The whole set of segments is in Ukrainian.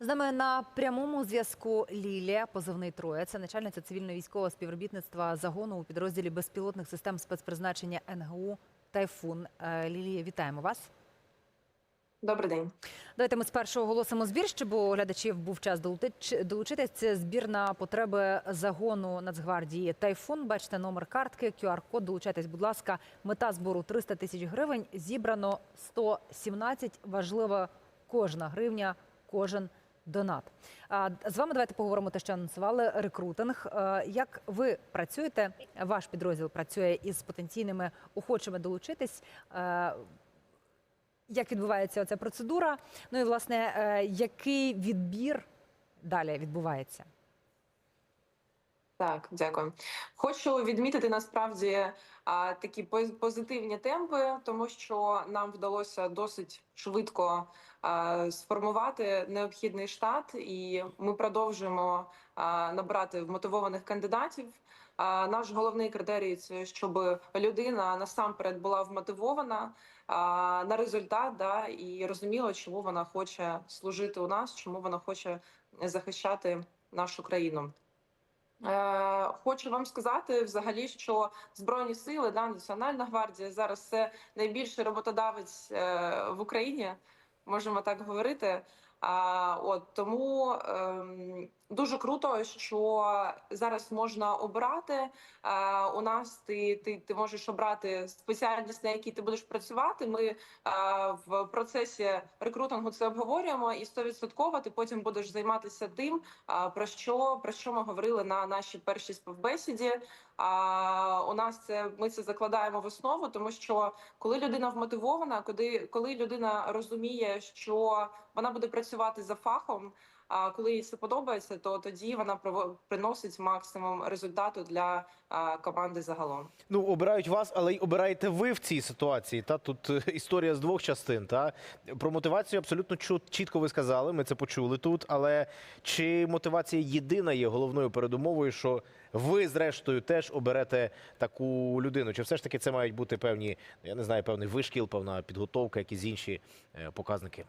З нами на прямому зв'язку Лілія, позивний Троє. Це начальниця цивільно-військового співробітництва загону у підрозділі безпілотних систем спецпризначення НГУ Тайфун. Е, Лілія, вітаємо вас. Добрий день. Давайте ми спершу оголосимо збір, щоб у глядачів був час долучитись. Це збір на потреби загону Нацгвардії Тайфун. Бачите номер картки, QR-код. Долучайтесь, будь ласка. Мета збору 300 тисяч гривень. Зібрано 117. Важлива кожна гривня, кожен донат. З вами давайте поговоримо те, що анонсували рекрутинг. Е, Як ви працюєте? Ваш підрозділ працює із потенційними охочими долучитись. Е, як відбувається ця процедура? Ну і власне, е, який відбір далі відбувається? Так, дякую. Хочу відмітити насправді такі поз- позитивні темпи, тому що нам вдалося досить швидко сформувати необхідний штат, і ми продовжуємо набрати вмотивованих кандидатів. Наш головний критерій це щоб людина насамперед була вмотивована на результат, да, і розуміла, чому вона хоче служити у нас, чому вона хоче захищати нашу країну. Е, Хочу вам сказати взагалі, що збройні сили, да, Національна гвардія зараз це найбільший роботодавець е, в Україні, можемо так говорити. А от тому ем, дуже круто, що зараз можна обрати. Е, у нас ти, ти, ти можеш обрати спеціальність, на якій ти будеш працювати. Ми е, в процесі рекрутингу це обговорюємо, і 100% ти потім будеш займатися тим, а, про що про що ми говорили на нашій першій співбесіді. А у нас це ми це закладаємо в основу, тому що коли людина вмотивована, коли, коли людина розуміє, що вона буде працювати за фахом. А коли їй це подобається, то тоді вона приносить максимум результату для команди загалом. Ну, обирають вас, але й обираєте ви в цій ситуації. Та тут е, історія з двох частин. Та про мотивацію абсолютно чітко ви сказали. Ми це почули тут. Але чи мотивація єдина є головною передумовою, що ви, зрештою, теж оберете таку людину? Чи все ж таки це мають бути певні, я не знаю, певний вишкіл, певна підготовка, якісь інші е, показники?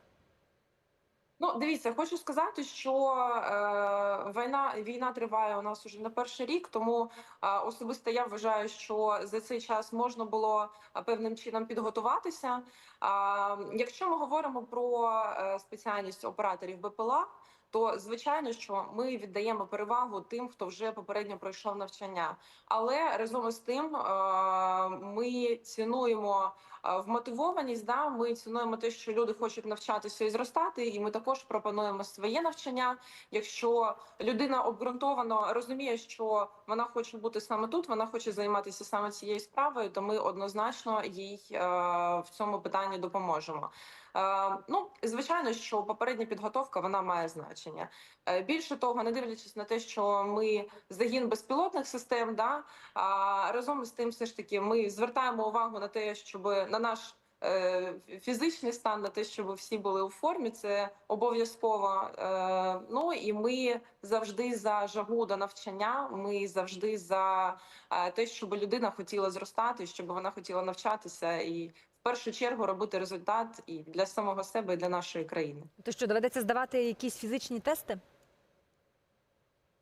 Ну, дивіться, хочу сказати, що е, війна війна триває у нас уже не перший рік, тому е, особисто я вважаю, що за цей час можна було е, певним чином підготуватися. А якщо ми говоримо про е, спеціальність операторів БПЛА, то звичайно, що ми віддаємо перевагу тим, хто вже попередньо пройшов навчання. Але разом із тим е, ми цінуємо е, вмотивованість. Да, ми цінуємо те, що люди хочуть навчатися і зростати, і ми також пропонуємо своє навчання. Якщо людина обґрунтовано розуміє, що вона хоче бути саме тут, вона хоче займатися саме цією справою, то ми однозначно їй е, в цьому питанні допоможемо. Е, Ну, звичайно, що попередня підготовка вона має значення. Більше того, не дивлячись на те, що ми загін безпілотних систем, да разом з тим, все ж таки, ми звертаємо увагу на те, щоб на наш е, фізичний стан, на те, щоб всі були у формі, це обов'язково. Е, Ну і ми завжди за жагу до навчання. Ми завжди за е, те, щоб людина хотіла зростати, щоб вона хотіла навчатися і. В першу чергу робити результат і для самого себе, і для нашої країни. То що доведеться здавати якісь фізичні тести?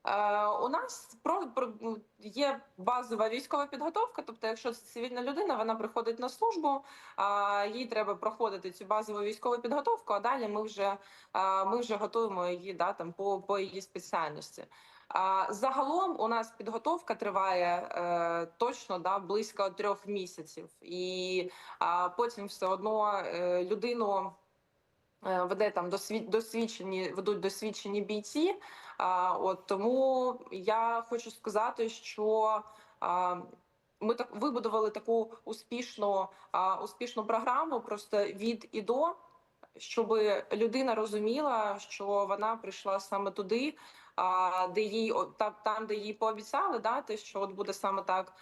Е, у нас про, ну, є базова військова підготовка. Тобто, якщо цивільна людина, вона приходить на службу, їй треба проходити цю базову військову підготовку. А далі ми вже е, ми вже готуємо її да там по, по її спеціальності. Загалом у нас підготовка триває е, точно да близько трьох місяців, і а потім все одно е, людину. Е, Веде там досвід, досвідчені, ведуть досвідчені бійці. От тому я хочу сказати, що ми так вибудували таку успішну, успішну програму просто від і до, щоб людина розуміла, що вона прийшла саме туди, де їй там, де їй пообіцяли, да, те, що от буде саме так,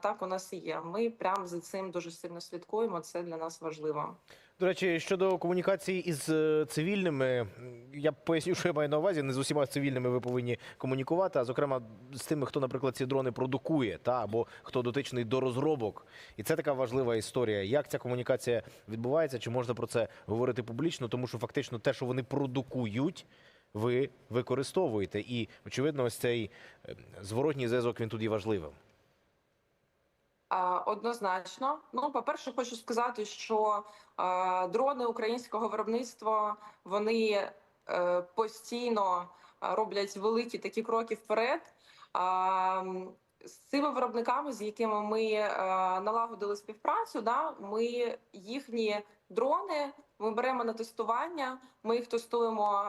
так у нас і є. Ми прямо за цим дуже сильно слідкуємо. Це для нас важливо. До речі, щодо комунікації із е, цивільними, я поясню, що я маю на увазі. Не з усіма цивільними ви повинні комунікувати, а зокрема з тими, хто, наприклад, ці дрони продукує, та або хто дотичний до розробок. І це така важлива історія. Як ця комунікація відбувається? Чи можна про це говорити публічно? Тому що фактично те, що вони продукують. ви використовуєте. І очевидно, ось цей е, зворотній зв'язок він тут є важливим. Однозначно. Ну, по-перше, хочу сказати, що дрони українського виробництва вони е, постійно роблять великі такі кроки вперед. З цими виробниками, з якими ми налагодили співпрацю, да, ми їхні дрони ми беремо на тестування. Ми їх тестуємо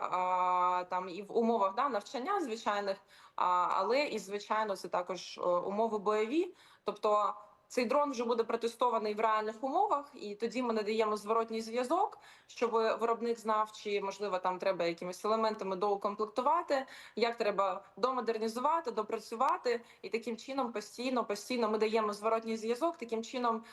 там і в умовах да, навчання звичайних, але і звичайно це також е, умови бойові. Тобто цей дрон вже буде протестований в реальних умовах, і тоді ми надаємо зворотній зв'язок, щоб виробник знав, чи можливо там треба якимись елементами доукомплектувати, як треба домодернізувати, допрацювати, і таким чином постійно, постійно ми даємо зворотній зв'язок. Таким чином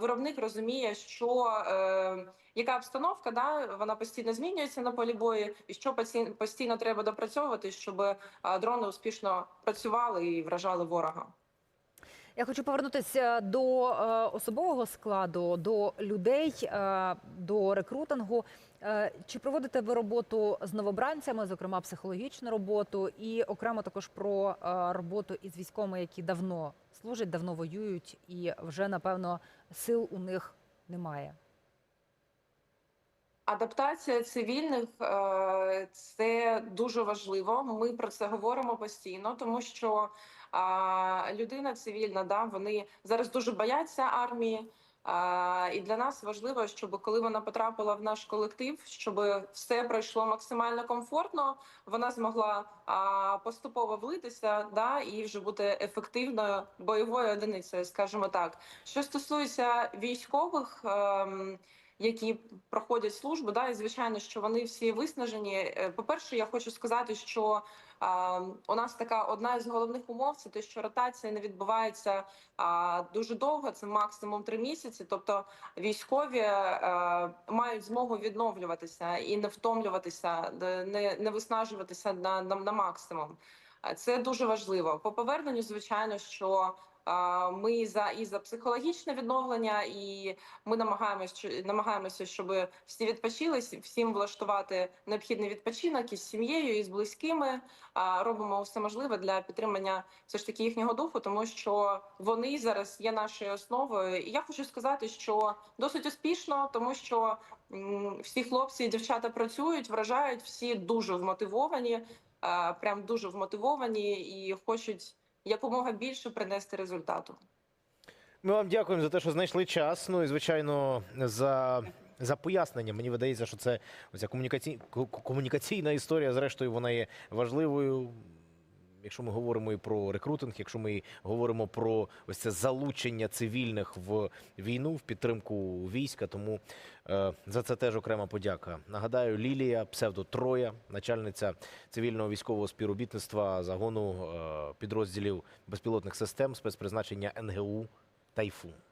виробник розуміє, що е, яка обстановка, да вона постійно змінюється на полі бою, і що постійно треба допрацьовувати, щоб дрони успішно працювали і вражали ворога. Я хочу повернутися до е, особового складу, до людей, е, до рекрутингу. Е, Чи проводите ви роботу з новобранцями, зокрема психологічну роботу, і окремо також про роботу із військовими, які давно служать, давно воюють, і вже напевно сил у них немає? Адаптація цивільних е, це дуже важливо. Ми про це говоримо постійно, тому що людина цивільна, да, вони зараз дуже бояться армії. І для нас важливо, щоб коли вона потрапила в наш колектив, щоб все пройшло максимально комфортно. Вона змогла поступово влитися, да, і вже бути ефективною бойовою одиницею, скажімо так. Що стосується військових. Які проходять службу, да, і звичайно, що вони всі виснажені. Е, По-перше, я хочу сказати, що у нас така одна із головних умов це те, що ротація не відбувається дуже довго, це максимум три місяці. Тобто військові а, мають змогу відновлюватися і не втомлюватися, не, не виснажуватися на, на, на максимум. А Це дуже важливо. По поверненню, звичайно, що ми за і за психологічне відновлення, і ми намагаємося намагаємося, щоб всі відпочили, всі- всім влаштувати необхідний відпочинок із сім'єю, і з близькими. Робимо все можливе для підтримання все ж таки їхнього духу, тому що вони зараз є нашою основою. І я хочу сказати, що досить успішно, тому що всі хлопці і дівчата працюють, вражають, всі дуже вмотивовані, прям дуже вмотивовані і хочуть якомога більше принести результату. Ми вам дякуємо за те, що знайшли час. Ну і звичайно, за, за пояснення. Мені видається, що це комунікаці... комунікаційна історія, зрештою, вона є важливою. Якщо ми говоримо і про рекрутинг, якщо ми говоримо про ось це залучення цивільних в війну, в підтримку війська, тому е, за це теж окрема подяка. Нагадаю, Лілія, псевдо Троя, начальниця цивільного військового співробітництва загону е, підрозділів безпілотних систем спецпризначення НГУ Тайфун.